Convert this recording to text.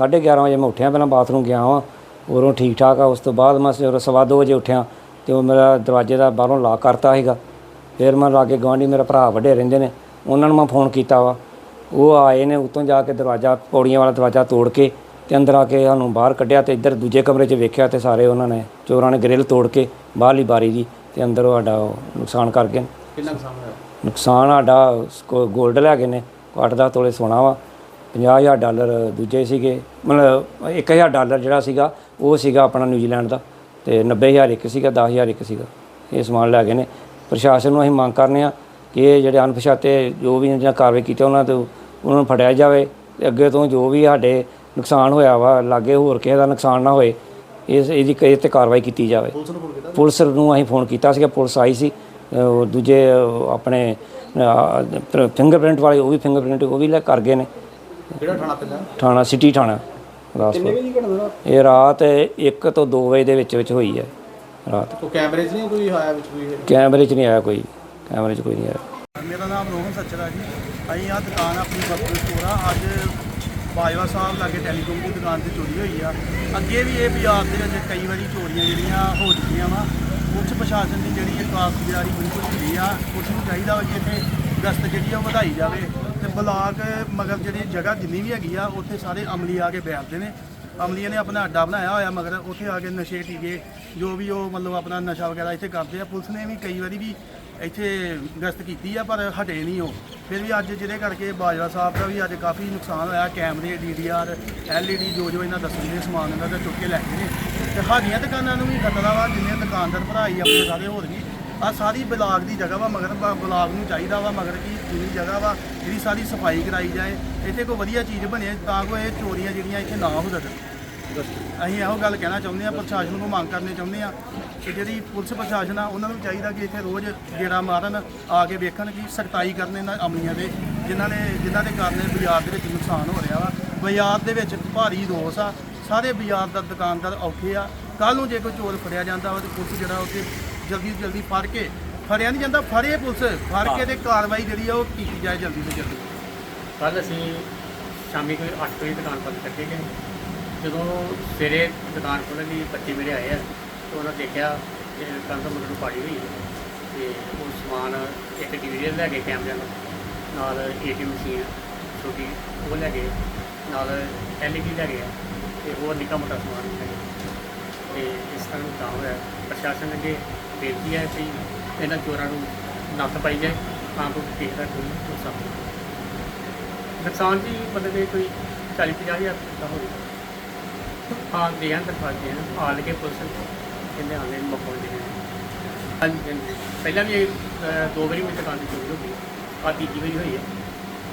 11:30 ਵਜੇ ਮੈਂ ਉੱਠਿਆ ਪਹਿਲਾਂ ਬਾਥਰੂਮ ਗਿਆ ਵਾਂ ਉਰੋਂ ਠੀਕ ਠਾਕ ਆ ਉਸ ਤੋਂ ਬਾਅਦ ਮੈਂ ਜਦੋਂ ਸਵਾ ਦੋ ਵਜੇ ਉੱਠਿਆ ਤੇ ਉਹ ਮੇਰਾ ਦਰਵਾਜ਼ੇ ਦਾ ਬਾਹਰੋਂ ਲਾਕ ਕਰਤਾ ਸੀਗਾ। ਫਿਰ ਮੈਂ ਲਾਗੇ ਗਵਾਂਢੀ ਮੇਰਾ ਭਰਾ ਵੱਡੇ ਰਹਿੰਦੇ ਨੇ ਉਹਨਾਂ ਨੂੰ ਮੈਂ ਫੋਨ ਕੀਤਾ ਵਾ। ਉਹ ਆਏ ਨੇ ਉੱਤੋਂ ਜਾ ਕੇ ਦਰਵਾਜ਼ਾ ਪੌੜੀਆਂ ਵਾਲਾ ਦਰਵਾਜ਼ਾ ਤੋੜ ਕੇ ਤੇ ਅੰਦਰ ਆ ਕੇ ਸਾਨੂੰ ਬਾਹਰ ਕੱਢਿਆ ਤੇ ਇੱਧਰ ਦੂਜੇ ਕਮਰੇ 'ਚ ਵੇਖਿਆ ਤੇ ਸਾਰੇ ਉਹਨਾਂ ਨੇ ਚੋਰਾਂ ਨੇ ਗ੍ਰਿਲ ਤੋੜ ਕੇ ਬਾਹਰਲੀ ਬਾਰੀ ਦੀ ਤੇ ਅੰਦਰ ਸਾਡਾ ਨੁਕਸਾਨ ਕਰ ਗਏ ਕਿੰਨਾ ਨੁਕਸਾਨ ਹੋਇਆ? ਨੁਕਸਾਨ ਸਾਡਾ 골ਡ ਲੈ ਗਏ ਨੇ ਅੱਠ ਦਾ ਤੋਲੇ ਸੋਨਾ ਵਾ। 50000 ਡਾਲਰ ਦੂਜੇ ਸੀਗੇ ਮਤਲਬ 1000 ਡਾਲਰ ਜਿਹੜਾ ਸੀਗਾ ਉਹ ਸੀਗਾ ਆਪਣਾ ਨਿਊਜ਼ੀਲੈਂਡ ਦਾ ਤੇ 90000 ਇੱਕ ਸੀਗਾ 10000 ਇੱਕ ਸੀਗਾ। ਇਹ ਸਮਾਨ ਲੈ ਗਏ ਨੇ। ਪ੍ਰਸ਼ਾਸਨ ਨੂੰ ਅਸੀਂ ਮੰਗ ਕਰਨੇ ਆ ਕਿ ਇਹ ਜਿਹੜੇ ਅਣਪਛਾਤੇ ਜੋ ਵੀ ਇਹਨਾਂ ਕਾਰਵਾਈ ਕੀਤੀ ਉਹਨਾਂ ਤੇ ਉਹਨਾਂ ਨੂੰ ਫੜਿਆ ਜਾਵੇ ਤੇ ਅੱਗੇ ਤੋਂ ਜੋ ਵੀ ਸਾਡੇ ਨੁਕਸਾਨ ਹੋਇਆ ਵਾ ਲਾਗੇ ਹੋਰ ਕਿਸੇ ਦਾ ਨੁਕਸਾਨ ਨਾ ਹੋਏ ਇਸ ਇਹਦੀ ਇਹ ਤੇ ਕਾਰਵਾਈ ਕੀਤੀ ਜਾਵੇ। ਪੁਲਿਸ ਨੂੰ ਅਸੀਂ ਫੋਨ ਕੀਤਾ ਸੀਗਾ ਪੁਲਿਸ ਆਈ ਸੀ ਦੂਜੇ ਆਪਣੇ ਫਿੰਗਰਪ੍ਰਿੰਟ ਵਾਲੇ ਉਹ ਵੀ ਫਿੰਗਰਪ੍ਰਿੰਟ ਉਹ ਵੀ ਲੈ ਕਰ ਗਏ ਨੇ। ਕਿਹੜਾ ਥਾਣਾ ਪੈਂਦਾ? ਥਾਣਾ ਸਿਟੀ ਥਾਣਾ ਰਾਸਪੁਰ ਵਜੇ ਦੀ? ਘਟਨਾ ਇਹ ਰਾਤ 1 ਤੋਂ 2 ਵਜੇ ਦੇ ਵਿੱਚ ਵਿੱਚ ਹੋਈ ਹੈ ਰਾਤ। ਉਹ ਕੈਮਰੇ 'ਚ ਨਹੀਂ ਕੋਈ ਆਇਆ ਵਿੱਚ ਕੋਈ? ਕੈਮਰੇ 'ਚ ਨਹੀਂ ਆਇਆ ਕੋਈ ਕੈਮਰੇ 'ਚ ਕੋਈ ਨਹੀਂ ਆਇਆ। ਮੇਰਾ ਨਾਮ ਰੋਹਨ ਸੱਚਰਾ ਜੀ। ਅਸੀਂ ਆ ਦੁਕਾਨ ਆਪਣੀ ਵਰਤੂ ਸਟੋਰ ਆ। ਅੱਜ ਬਾਜਵਾ ਸਾਹਿਬ ਲਾਗੇ ਟੈਲੀਕਾਮ ਦੀ ਦੁਕਾਨ ਤੇ ਚੋਰੀ ਹੋਈ ਆ। ਅੱਗੇ ਵੀ ਇਹ ਬਾਜ਼ਾਰ ਦੇ ਵਿੱਚ ਕਈ ਵਾਰੀ ਚੋਰੀਆਂ ਜਿਹੜੀਆਂ ਹੋ ਚੁੱਕੀਆਂ ਵਾ। ਪੁਲਿਸ ਪ੍ਰਸ਼ਾਸਨ ਦੀ ਜਿਹੜੀ ਇਹ ਕਾਰਗੁਜ਼ਾਰੀ ਬਿਲਕੁਲ ਢਿੱਲੀ ਆ ਪੁਲਿਸ ਨੂੰ ਚਾਹੀਦਾ ਵਾ ਕਿ ਇੱਥੇ ਗਸ਼ਤ ਜਿਹੜੀ ਆ ਉਹ ਵਧਾਈ ਜਾਵੇ ਤੇ ਬਲਾਕ, ਮਗਰ ਜਿਹੜੀ ਜਗ੍ਹਾ ਜਿੰਨੀ ਵੀ ਹੈਗੀ ਆ, ਉੱਥੇ ਸਾਰੇ ਅਮਲੀ ਆ ਕੇ ਬੈਠਦੇ ਨੇ। ਅਮਲੀਆਂ ਨੇ ਆਪਣਾ ਅੱਡਾ ਬਣਾਇਆ ਹੋਇਆ, ਮਗਰ ਉੱਥੇ ਆ ਕੇ ਨਸ਼ੇ ਟੀਕੇ, ਜੋ ਵੀ ਉਹ ਮਤਲਬ ਆਪਣਾ ਨਸ਼ਾ ਵਗੈਰਾ ਇੱਥੇ ਕਰਦੇ ਆ। ਪੁਲਿਸ ਨੇ ਵੀ ਕਈ ਵਾਰੀ ਵੀ ਇੱਥੇ ਗਸ਼ਤ ਕੀਤੀ ਆ, ਪਰ ਹਟੇ ਨਹੀਂ ਉਹ। ਫਿਰ ਵੀ ਅੱਜ ਜਿਹਦੇ ਕਰਕੇ ਬਾਜਵਾ ਸਾਹਿਬ ਦਾ ਵੀ ਅੱਜ ਕਾਫੀ ਨੁਕਸਾਨ ਹੋਇਆ, ਕੈਮਰੇ ਡੀਡੀਆਰ ਐਲਈਡੀ ਜੋ ਜੋ ਇਹਨਾਂ ਦੱਸਣ ਦੇ ਸਮਾਨ ਇਹਨਾਂ ਦਾ ਚੁੱਕ ਕੇ ਲੈ ਗਏ ਨੇ। ਤੇ ਸਾਡੀਆਂ ਦੁਕਾਨਾਂ ਨੂੰ ਵੀ ਖਤਰਾ ਵਾ, ਜਿੰਨੇ ਦੁਕਾਨਦਾਰ ਭਰਾ ਹੀ ਆਪਣੇ ਸਾਰੇ ਹੋਰ ਵੀ। ਆ ਸਾਰੀ ਬਲਾਕ ਦੀ ਜਗ੍ਹਾ ਵਾ, ਮਗਰ ਬ- ਬਲਾਕ ਨੂੰ ਚਾਹੀਦਾ ਵਾ, ਮਗਰ ਕੀ ਜਿੰਨੀ ਜਗ੍ਹਾ ਵਾ ਇਹਦੀ ਸਾਰੀ ਸਫ਼ਾਈ ਕਰਾਈ ਜਾਏ, ਇੱਥੇ ਕੋਈ ਵਧੀਆ ਚੀਜ਼ ਬਣੇ ਤਾਂ ਕੋਈ ਇਹ ਚੋਰੀਆਂ ਜਿਹੜੀਆਂ ਇੱਥੇ ਨਾ ਹੋ ਸਕਣ ਅਸੀਂ ਇਹੋ ਗੱਲ ਕਹਿਣਾ ਚਾਹੁੰਦੇ ਆ ਪ੍ਰਸ਼ਾਸਨ ਨੂੰ ਮੰਗ ਕਰਨੀ ਚਾਹੁੰਦੇ ਆ ਕਿ ਜਿਹੜੀ ਪੁਲਿਸ ਪ੍ਰਸ਼ਾਸਨ ਆ, ਉਹਨਾਂ ਨੂੰ ਚਾਹੀਦਾ ਕਿ ਇੱਥੇ ਰੋਜ਼ ਗੇੜਾ ਮਾਰਨ, ਆ ਕੇ ਵੇਖਣ ਕਿ ਸਖਤਾਈ ਕਰਨ ਇਹਨਾਂ ਅਮਲੀਆਂ ਦੇ, ਜਿਨ੍ਹਾਂ ਨੇ, ਜਿਨ੍ਹਾਂ ਦੇ ਕਾਰਨ ਇਹ ਬਾਜ਼ਾਰ ਦੇ ਵਿੱਚ ਨੁਕਸਾਨ ਹੋ ਰਿਹਾ ਵਾ। ਬਾਜ਼ਾਰ ਦੇ ਵਿੱਚ ਭਾਰੀ ਰੋਸ ਆ, ਸਾਰੇ ਬਾਜ਼ਾਰ ਦਾ ਦੁਕਾਨਦਾਰ ਔਖੇ ਆ। ਕੱਲ ਨੂੰ ਜੇ ਕੋਈ ਚੋਰ ਫੜਿਆ ਜਾਂਦਾ ਵਾ ਤੇ ਪੁਲਿਸ ਜਿਹੜਾ ਉੱਥੇ ਜਲਦੀ ਤੋਂ ਜਲਦੀ ਫੜ ਕੇ ਫੜਿਆ ਨਹੀਂ ਜਾਂਦਾ ਫੜੇ ਪੁਲਿਸ। ਫੜ ਕੇ ਤੇ ਕਾਰਵਾਈ ਜਿਹੜੀ ਆ ਉਹ ਕੀਤੀ ਜਾਏ ਜਲਦੀ ਤੋਂ ਜਲਦੀ। ਕੱਲ ਅਸੀਂ ਸ਼ਾਮੀ ਕੋਈ 8 ਵਜੇ ਦੁਕਾਨ ਬੰਦ ਕਰਕੇ ਗਏ। ਜਦੋਂ ਸਵੇਰੇ ਦੁਕਾਨ ਖੋਲ੍ਹਣ ਲਈ ਬੱਚੇ ਮੇਰੇ ਆਏ ਆ ਤੇ ਉਹਨਾਂ ਦੇਖਿਆ ਕਿ ਕੰਧ ਮੁੰਡੇ ਨੂੰ ਪਾੜੀ ਹੋਈ ਹੈ ਤੇ ਉਹ ਸਮਾਨ ਇੱਕ ਡਿਵੀਜ਼ਨ ਲੈ ਗਏ ਕੈਮਰਿਆਂ ਦਾ ਨਾਲ ਏਟੀਐਮ ਮਸ਼ੀਨ ਛੋਟੀ ਉਹ ਲੈ ਗਏ ਨਾਲ ਐਲਈਡੀ ਲੈ ਗਏ ਤੇ ਹੋਰ ਨਿੱਕਾ ਮੋਟਾ ਸਮਾਨ ਲੈ ਗਏ। ਤੇ ਇਸ ਤਰ੍ਹਾਂ ਤਾਂ ਹੋਇਆ। ਪ੍ਰਸ਼ਾਸਨ ਅੱਗੇ ਬੇਨਤੀ ਹੈ। ਕਿ ਇਹਨਾਂ ਚੋਰਾਂ ਨੂੰ ਨੱਥ ਪਾਈ ਜਾਏ ਤਾਂ ਕੋਈ ਕਿਸੇ ਦਾ ਕੋਈ ਨੁਕਸਾਨ ਨਾ ਹੋਵੇ ਨੁਕਸਾਨ ਜੀ ਮਤਲਬ ਕਿ ਕੋਈ 40 50 ਹਜ਼ਾਰ ਦਾ ਹੋਵੇ ਹਾਂ ਦੇ ਆਂ ਤੱਕ ਦੇ ਆਂ ਆ ਲਗੇ ਪੁਲਿਸ ਕਹਿੰਦੇ ਆਨੇ ਮੌਕਾ ਦੇ ਹਾਂਜੀ ਹਾਂਜੀ। ਪਹਿਲਾਂ ਵੀ ਇਹ, ਅਹ, ਦੋ ਵਾਰੀ ਮੇਰੀ ਦੁਕਾਨ ਦੀ ਚੋਰੀ ਹੋ ਗਈ। ਆ ਤੀਜੀ ਵਾਰੀ ਹੋਈ ਹੈ